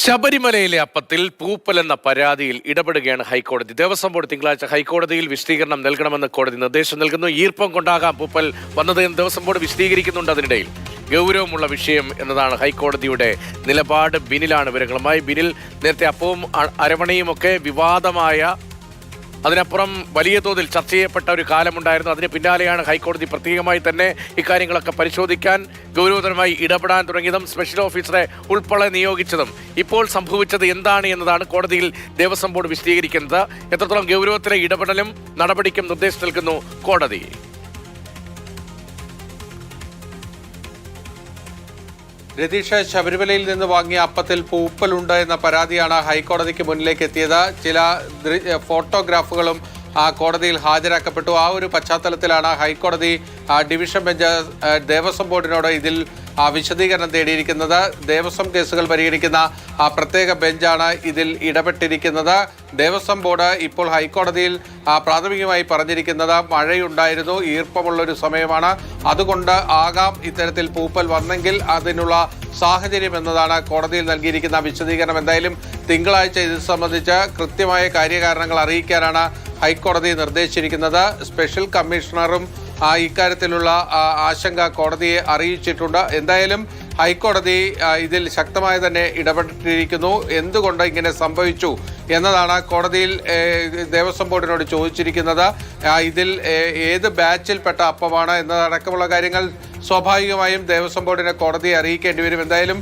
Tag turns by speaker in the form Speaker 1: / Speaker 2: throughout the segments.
Speaker 1: ശബരിമലയിലെ അപ്പത്തിൽ പൂപ്പൽ എന്ന പരാതിയിൽ ഇടപെടുകയാണ് ഹൈക്കോടതി. ദേവസ്വം ബോർഡ് തിങ്കളാഴ്ച ഹൈക്കോടതിയിൽ വിശദീകരണം നൽകണമെന്ന് കോടതി നിർദ്ദേശം നൽകുന്നു. ഈർപ്പം കൊണ്ടാകാം പൂപ്പൽ വന്നത് എന്ന് ദേവസ്വം ബോർഡ് വിശദീകരിക്കുന്നുണ്ട് അതിനിടയിൽ. ഗൗരവമുള്ള വിഷയം എന്നതാണ് ഹൈക്കോടതിയുടെ നിലപാട്. ബിനിലാണ് വിവരങ്ങളുമായി. ബിനിൽ നേരത്തെ അപ്പവും അരവണയും ഒക്കെ വിവാദമായ അതിനപ്പുറം വലിയ തോതിൽ ചർച്ച ചെയ്യപ്പെട്ട ഒരു കാലമുണ്ടായിരുന്നു. അതിന് പിന്നാലെയാണ് ഹൈക്കോടതി പ്രത്യേകമായി തന്നെ ഇക്കാര്യങ്ങളൊക്കെ പരിശോധിക്കാൻ ഗൗരവതരമായി ഇടപെടാൻ തുടങ്ങിയതും സ്പെഷ്യൽ ഓഫീസറെ ഉൾപ്പെടെ നിയോഗിച്ചതും. ഇപ്പോൾ സംഭവിച്ചത് എന്താണ് എന്നതാണ് കോടതിയിൽ ദേവസ്വം ബോർഡ് വിശദീകരിക്കുന്നത്. എത്രത്തോളം ഗൗരവത്തിലെ ഇടപെടലും നടപടിക്കും നിർദ്ദേശം നൽകുന്നു കോടതി.
Speaker 2: രതീഷ് ശബരിമലയിൽ നിന്ന് വാങ്ങിയ അപ്പത്തിൽ പൂപ്പലുണ്ട് എന്ന പരാതിയാണ് ഹൈക്കോടതിക്ക് മുന്നിലേക്ക് എത്തിയത്. ചില ഫോട്ടോഗ്രാഫുകളും ആ കോടതിയിൽ ഹാജരാക്കപ്പെട്ടു. ആ ഒരു പശ്ചാത്തലത്തിലാണ് ഹൈക്കോടതി ഡിവിഷൻ ബെഞ്ച് ദേവസ്വം ബോർഡിനോട് ഇതിൽ വിശദീകരണം തേടിയിരിക്കുന്നത് ദേവസ്വം കേസുകൾ പരിഗണിക്കുന്ന പ്രത്യേക ബെഞ്ചാണ് ഇതിൽ ഇടപെട്ടിരിക്കുന്നത്. ദേവസ്വം ബോർഡ് ഇപ്പോൾ ഹൈക്കോടതിയിൽ പ്രാഥമികമായി പറഞ്ഞിരിക്കുന്നത് മഴയുണ്ടായിരുന്നു ഈർപ്പമുള്ളൊരു സമയമാണ്. അതുകൊണ്ട് ആകാം ഇത്തരത്തിൽ പൂപ്പൽ വന്നെങ്കിൽ അതിനുള്ള സാഹചര്യം എന്നതാണ് കോടതിയിൽ നൽകിയിരിക്കുന്ന വിശദീകരണം. എന്തായാലും തിങ്കളാഴ്ച ഇത് സംബന്ധിച്ച് കൃത്യമായ കാര്യകാരണങ്ങൾ അറിയിക്കാനാണ് ഹൈക്കോടതി നിർദ്ദേശിച്ചിരിക്കുന്നത്. സ്പെഷ്യൽ കമ്മീഷണറും ഇക്കാര്യത്തിലുള്ള ആശങ്ക കോടതിയെ അറിയിച്ചിട്ടുണ്ട്. എന്തായാലും ഹൈക്കോടതി ഇതിൽ ശക്തമായി തന്നെ ഇടപെട്ടിരിക്കുന്നു. എന്തുകൊണ്ട് ഇങ്ങനെ സംഭവിച്ചു എന്നതാണ് കോടതിയിൽ ദേവസ്വം ബോർഡിനോട് ചോദിച്ചിരിക്കുന്നത്. ഇതിൽ ഏത് ബാച്ചിൽപ്പെട്ട അപ്പമാണ് എന്നതടക്കമുള്ള കാര്യങ്ങൾ സ്വാഭാവികമായും ദേവസ്വം ബോർഡിനെ കോടതിയെ അറിയിക്കേണ്ടി വരും. എന്തായാലും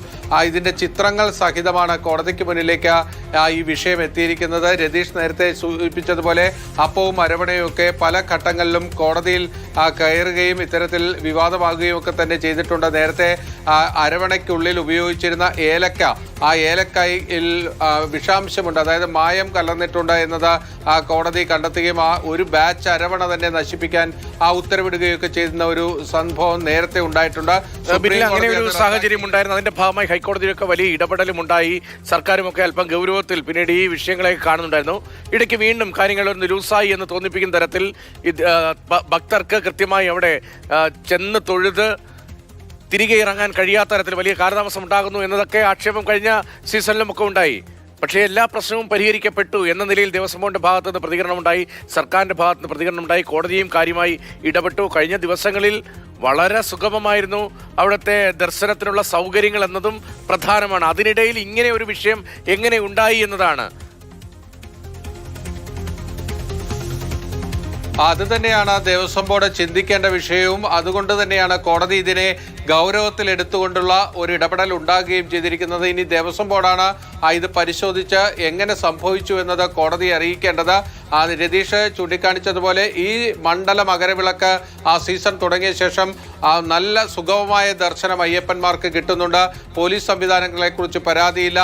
Speaker 2: ഇതിന്റെ ചിത്രങ്ങൾ സഹിതമാണ് കോടതിക്ക് മുന്നിലേക്ക് ഈ വിഷയം എത്തിയിരിക്കുന്നത്. രതീഷ് നേരത്തെ സൂചിപ്പിച്ചതുപോലെ അപ്പവും അരവണയും ഒക്കെ പല ഘട്ടങ്ങളിലും കോടതിയിൽ കയറുകയും ഇത്തരത്തിൽ വിവാദമാകുകയും ഒക്കെ തന്നെ ചെയ്തിട്ടുണ്ട്. നേരത്തെ അരവണയ്ക്കുള്ളിൽ ഉപയോഗിച്ചിരുന്ന ഏലക്ക ആ ഏലക്കായിൽ വിഷാംശമുണ്ട്. അതായത് മായം കലർന്നിട്ടുണ്ട് എന്നത് ആ കോടതി കണ്ടെത്തുകയും ആ ഒരു ബാച്ച് അരവണ തന്നെ നശിപ്പിക്കാൻ ആ ഉത്തരവിടുകയൊക്കെ ചെയ്യുന്ന ഒരു സംഭവം നേരത്തെ ഉണ്ടായിട്ടുണ്ട്.
Speaker 1: അങ്ങനെ ഒരു സാഹചര്യം ഉണ്ടായിരുന്നു. അതിന്റെ ഭാഗമായി ഹൈക്കോടതിയിലൊക്കെ വലിയ ഇടപെടലും ഉണ്ടായി സർക്കാരുമൊക്കെ അല്പം ഗൗരവത്തിൽ പിന്നീട് ഈ വിഷയങ്ങളെ കാണുന്നുണ്ടായിരുന്നു. ഇടയ്ക്ക് വീണ്ടും കാര്യങ്ങൾ ഒരു ലൂസായി എന്ന് തോന്നിപ്പിക്കുന്ന തരത്തിൽ ഭക്തർക്ക് കൃത്യമായി അവിടെ ചെന്ന് തൊഴുത് തിരികെ ഇറങ്ങാൻ കഴിയാത്ത തരത്തിൽ വലിയ കാലതാമസം ഉണ്ടാകുന്നു എന്നതൊക്കെ ആക്ഷേപം കഴിഞ്ഞ സീസണിലും ഒക്കെ ഉണ്ടായി. പക്ഷേ എല്ലാ പ്രശ്നവും പരിഹരിക്കപ്പെട്ടു എന്ന നിലയിൽ ദേവസ്വം ബോർഡിന്റെ ഭാഗത്തു നിന്ന് പ്രതികരണമുണ്ടായി സർക്കാരിന്റെ ഭാഗത്തു നിന്ന് പ്രതികരണമുണ്ടായി കോടതിയും കാര്യമായി ഇടപെട്ടു. കഴിഞ്ഞ ദിവസങ്ങളിൽ വളരെ സുഗമമായിരുന്നു അവിടുത്തെ ദർശനത്തിനുള്ള സൗകര്യങ്ങൾ എന്നതും പ്രധാനമാണ്. അതിനിടയിൽ ഇങ്ങനെ ഒരു വിഷയം എങ്ങനെ ഉണ്ടായി എന്നതാണ്
Speaker 2: അത് തന്നെയാണ് ദേവസ്വം ബോർഡ് ചിന്തിക്കേണ്ട വിഷയവും. അതുകൊണ്ട് തന്നെയാണ് കോടതി ഇതിനെ ഗൗരവത്തിൽ എടുത്തുകൊണ്ടുള്ള ഒരു ഇടപെടൽ ഉണ്ടാകുകയും ചെയ്തിരിക്കുന്നത്. ഇനി ദേവസ്വം ബോർഡാണ് ഇത് പരിശോധിച്ച് എങ്ങനെ സംഭവിച്ചു എന്നത് കോടതിയെ അറിയിക്കേണ്ടത്. രതീഷ് ചൂണ്ടിക്കാണിച്ചതുപോലെ ഈ മണ്ഡല മകരവിളക്ക് ആ സീസൺ തുടങ്ങിയ ശേഷം നല്ല സുഗമമായ ദർശനം അയ്യപ്പന്മാർക്ക് കിട്ടുന്നുണ്ട്. പോലീസ് സംവിധാനങ്ങളെക്കുറിച്ച് പരാതിയില്ല.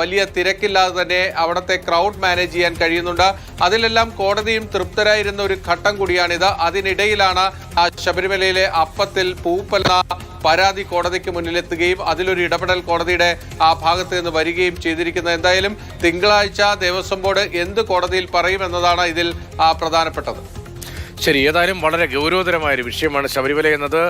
Speaker 2: വലിയ തിരക്കില്ലാതെ തന്നെ അവിടുത്തെ ക്രൗഡ് മാനേജ് ചെയ്യാൻ കഴിയുന്നുണ്ട്. അതിലെല്ലാം കോടതിയും തൃപ്തരായിരുന്ന ഒരു ഘട്ടം കൂടിയാണിത്. അതിനിടയിലാണ് ശബരിമലയിലെ അപ്പത്തിൽ പൂപ്പല്ല പരാതി കോടതിക്ക് മുന്നിലെത്തുകയും അതിലൊരു ഇടപെടൽ കോടതിയുടെ ആ ഭാഗത്ത് നിന്ന് വരികയും ചെയ്തിരിക്കുന്നത് എന്തായാലും തിങ്കളാഴ്ച ദേവസ്വം ബോർഡ് എന്ത് കോടതിയിൽ പറയും എന്നതാണ് ഇതിൽ പ്രധാനപ്പെട്ടത്.
Speaker 1: ശരി ഏതായാലും വളരെ ഗൗരവതരമായ ഒരു വിഷയമാണ് ശബരിമല എന്നത്.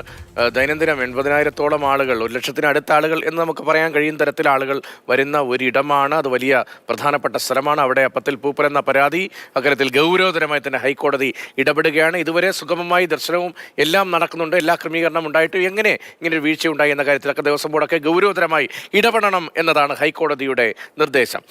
Speaker 1: ദൈനംദിനം എൺപതിനായിരത്തോളം ആളുകൾ ഒരു ലക്ഷത്തിന് അടുത്ത ആളുകൾ എന്ന് നമുക്ക് പറയാൻ കഴിയുന്ന തരത്തിൽ ആളുകൾ വരുന്ന ഒരിടമാണ്. അത് വലിയ പ്രധാനപ്പെട്ട സ്ഥലമാണ്. അവിടെ അപ്പത്തിൽ പൂപ്പൽ എന്ന പരാതി അക്കാര്യത്തിൽ ഗൗരവതരമായി തന്നെ ഹൈക്കോടതി ഇടപെടുകയാണ്. ഇതുവരെ സുഗമമായി ദർശനവും എല്ലാം നടക്കുന്നുണ്ട്. എല്ലാ ക്രമീകരണം ഉണ്ടായിട്ടും എങ്ങനെ ഇങ്ങനെ ഒരു വീഴ്ച ഉണ്ടായി എന്ന കാര്യത്തിലൊക്കെ ദേവസ്വം ബോർഡൊക്കെ ഗൗരവതരമായി ഇടപെടണം എന്നതാണ് ഹൈക്കോടതിയുടെ നിർദ്ദേശം.